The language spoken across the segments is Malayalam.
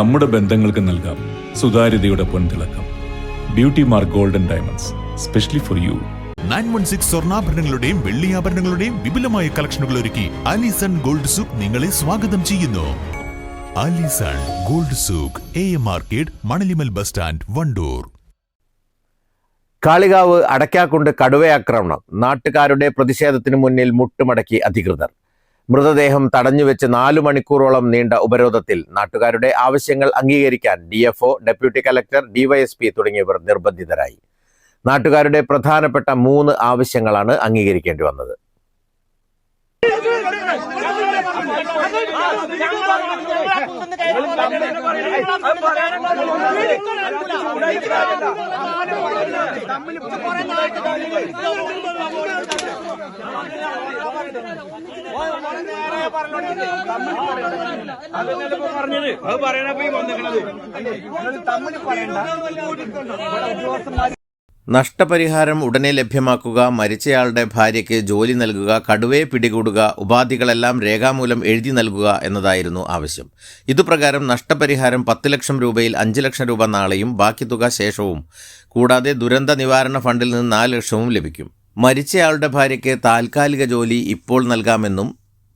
നമ്മുടെ ബന്ധങ്ങൾക്ക് നൽകാം സുതാര്യതയുടെ പൊൻതിളക്കം. Beauty mark golden diamonds specially for you nine one six സ്വർണാഭരണങ്ങളുടെയും വെള്ളിയാഭരണങ്ങളുടെയും വിപുലമായ കളക്ഷനുകൾ ഒരുക്കി അലിസൺ ഗോൾഡ് സൂക്ക് നിങ്ങളെ സ്വാഗതം ചെയ്യുന്നു. Alison gold souk A M market Manalimal bus stand Wandoor. Kalikavu Adakkakundu കടുവയാക്രമണം. നാട്ടുകാരുടെ പ്രതിഷേധത്തിന് മുന്നിൽ മുട്ടുമടക്കി അധികൃതർ. മൃതദേഹം തടഞ്ഞുവെച്ച് നാലു മണിക്കൂറോളം നീണ്ട ഉപരോധത്തിൽ നാട്ടുകാരുടെ ആവശ്യങ്ങൾ അംഗീകരിക്കാൻ ഡിഎഫ്ഒ ഡെപ്യൂട്ടി കലക്ടർ ഡിവൈഎസ്പി തുടങ്ങിയവർ നിർബന്ധിതരായി. നാട്ടുകാരുടെ പ്രധാനപ്പെട്ട മൂന്ന് ആവശ്യങ്ങളാണ് അംഗീകരിക്കേണ്ടി വന്നത്. പറഞ്ഞത് അത് പറയണപ്പോ ഈ തമ്മിൽ പറയണ്ട നഷ്ടപരിഹാരം ഉടനെ ലഭ്യമാക്കുക മരിച്ചയാളുടെ ഭാര്യയ്ക്ക് ജോലി നൽകുക കടുവയെ പിടികൂടുക ഉപാധികളെല്ലാം രേഖാമൂലം എഴുതി നൽകുക എന്നതായിരുന്നു ആവശ്യം. ഇതുപ്രകാരം നഷ്ടപരിഹാരം പത്ത് ലക്ഷം രൂപയിൽ അഞ്ച് ലക്ഷം രൂപ നാളെയും ബാക്കി തുക ശേഷവും കൂടാതെ ദുരന്ത നിവാരണ ഫണ്ടിൽ നിന്ന് നാല് ലക്ഷവും ലഭിക്കും. മരിച്ചയാളുടെ ഭാര്യയ്ക്ക് താൽക്കാലിക ജോലി ഇപ്പോൾ നൽകാമെന്നും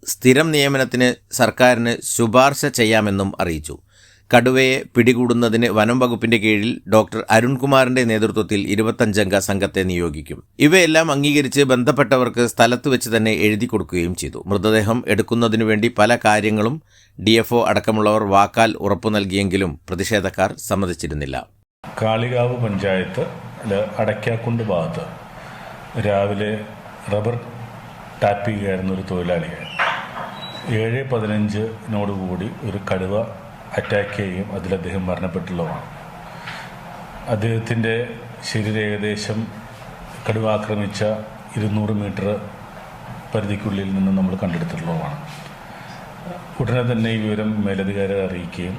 സ്ഥിരം നിയമനത്തിന് സർക്കാരിന് ശുപാർശ ചെയ്യാമെന്നും അറിയിച്ചു. കടുവയെ പിടികൂടുന്നതിന് വനം വകുപ്പിന്റെ കീഴിൽ ഡോക്ടർ അരുൺകുമാറിന്റെ നേതൃത്വത്തിൽ ഇരുപത്തഞ്ചംഗ സംഘത്തെ നിയോഗിക്കും. ഇവയെല്ലാം അംഗീകരിച്ച് ബന്ധപ്പെട്ടവർക്ക് സ്ഥലത്ത് വെച്ച് തന്നെ എഴുതി കൊടുക്കുകയും ചെയ്തു. മൃതദേഹം എടുക്കുന്നതിനു വേണ്ടി പല കാര്യങ്ങളും ഡിഎഫ്ഒ അടക്കമുള്ളവർ വാക്കാൽ ഉറപ്പു നൽകിയെങ്കിലും പ്രതിഷേധക്കാർ സമ്മതിച്ചിരുന്നില്ല. കാളികാവ് പഞ്ചായത്ത് അടയ്ക്കാക്കുണ്ട് ഭാഗത്ത് രാവിലെ റബ്ബർ ടാപ്പ് ചെയ്യുകയായിരുന്ന ഒരു തൊഴിലാളിയെ ഏഴ് പതിനഞ്ചിനോടുകൂടി ഒരു കടുവ അറ്റാക്ക് ചെയ്യുകയും അതിൽ അദ്ദേഹം മരണപ്പെട്ടുള്ളതാണ്. അദ്ദേഹത്തിന്റെ ശരീരം ഏകദേശം കടുവ ആക്രമിച്ച ഇരുന്നൂറ് മീറ്റർ പരിധിക്കുള്ളിൽ നിന്ന് നമ്മൾ കണ്ടെടുത്തിട്ടുള്ളതാണ്. ഉടനെ തന്നെ ഈ വിവരം മേലധികാരിയെ അറിയിക്കുകയും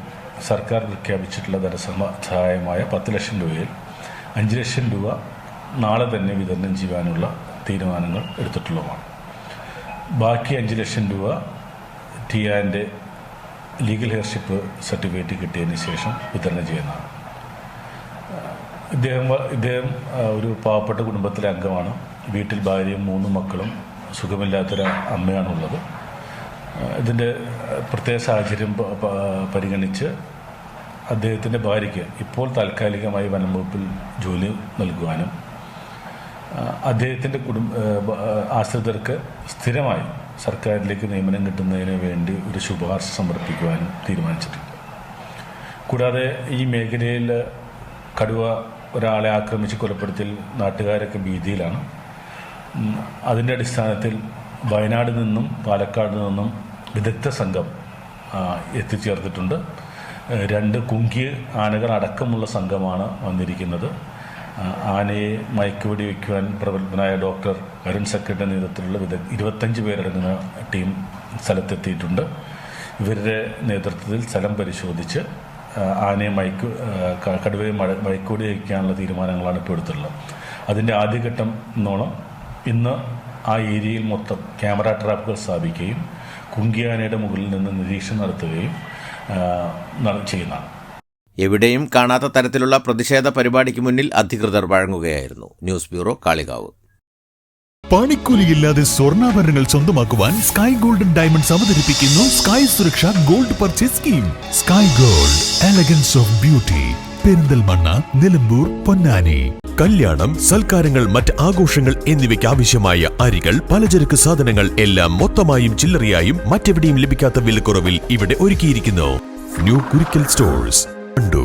സർക്കാർ പ്രഖ്യാപിച്ചിട്ടുള്ള ധനസമ സഹായമായ പത്ത് ലക്ഷം രൂപയിൽ അഞ്ച് ലക്ഷം രൂപ നാളെ തന്നെ വിതരണം ചെയ്യാനുള്ള തീരുമാനങ്ങൾ എടുത്തിട്ടുള്ളതാണ് ബാക്കി അഞ്ച് ലക്ഷം രൂപ ടിയാന്റെ ലീഗൽ ഹെയർഷിപ്പ് സർട്ടിഫിക്കറ്റ് കിട്ടിയതിന് ശേഷം വിതരണം ചെയ്യുന്നതാണ്. ഇദ്ദേഹം ഇദ്ദേഹം ഒരു പാവപ്പെട്ട കുടുംബത്തിലെ അംഗമാണ്. വീട്ടിൽ ഭാര്യയും മൂന്ന് മക്കളും സുഖമില്ലാത്തൊരു അമ്മയാണുള്ളത്. ഇതിന്റെ പ്രത്യേക സാഹചര്യം പരിഗണിച്ച് അദ്ദേഹത്തിന്റെ ഭാര്യയ്ക്ക് ഇപ്പോൾ താൽക്കാലികമായി വനം വകുപ്പിൽ ജോലി നൽകുവാനും അദ്ദേഹത്തിന്റെ കുടുംബ ആശ്രിതർക്ക് സ്ഥിരമായി സർക്കാരിലേക്ക് നിയമനം കിട്ടുന്നതിന് വേണ്ടി ഒരു ശുപാർശ സമർപ്പിക്കുവാനും തീരുമാനിച്ചിട്ടുണ്ട്. കൂടാതെ ഈ മേഖലയിൽ കടുവ ഒരാളെ ആക്രമിച്ച് കൊലപ്പെടുത്തിൽ നാട്ടുകാരൊക്കെ ഭീതിയിലാണ്. അതിന്റെ അടിസ്ഥാനത്തിൽ വയനാട് നിന്നും പാലക്കാട് നിന്നും വിദഗ്ധ സംഘം എത്തിച്ചേർത്തിട്ടുണ്ട്. രണ്ട് കുങ്കി ആനകൾ അടക്കമുള്ള സംഘമാണ് വന്നിരിക്കുന്നത്. ആനയെ മയക്കുവെടി വയ്ക്കുവാൻ പ്രഗത്ഭനായ ഡോക്ടർ അരുൺ സക്കറിന്റെ നേതൃത്വത്തിലുള്ള വിദഗ്ധ ഇരുപത്തഞ്ച് പേരടങ്ങുന്ന ടീം സ്ഥലത്തെത്തിയിട്ടുണ്ട്. ഇവരുടെ നേതൃത്വത്തിൽ സ്ഥലം പരിശോധിച്ച് ആനയെ മയക്കു കടുവയെ മഴ- മയക്കുവെടി വയ്ക്കാനുള്ള തീരുമാനങ്ങളാണ് ഇപ്പോൾ എടുത്തിട്ടുള്ളത്. അതിന്റെ ആദ്യഘട്ടം എന്നോണം ഇന്ന് ആ ഏരിയയിൽ മൊത്തം ക്യാമറ ട്രാപ്പുകൾ സ്ഥാപിക്കുകയും കുങ്കിയാനയുടെ മുകളിൽ നിന്ന് നിരീക്ഷണം നടത്തുകയും നട- ചെയ്യുന്നതാണ്. എവിടെയും കാണാത്ത തരത്തിലുള്ള പ്രതിഷേധ പരിപാടിക്ക് മുന്നിൽ അധികൃതർ വഴങ്ങുകയായിരുന്നു. News bureau Kalikavu. പണിക്കൂലിയില്ലാതെ സ്വർണാഭരണങ്ങൾ സ്വന്തമാക്കുവാൻ സ്കൈ ഗോൾഡൻ ഡയമണ്ട്സ് അവതരിപ്പിക്കുന്നു സ്കൈ സുരക്ഷ gold purchase scheme. Sky gold elegance of beauty. Perinthalmanna Nilambur Ponnani. കല്യാണം സൽക്കാരങ്ങൾ മറ്റ് ആഘോഷങ്ങൾ എന്നിവയ്ക്ക് ആവശ്യമായ അരികൾ പലചരക്ക് സാധനങ്ങൾ എല്ലാം മൊത്തമായും ചില്ലറയായും മറ്റെവിടെയും ലഭിക്കാത്ത വിലക്കുറവിൽ ഇവിടെ ഒരുക്കിയിരിക്കുന്നു. New Kurikkal stores. Endo.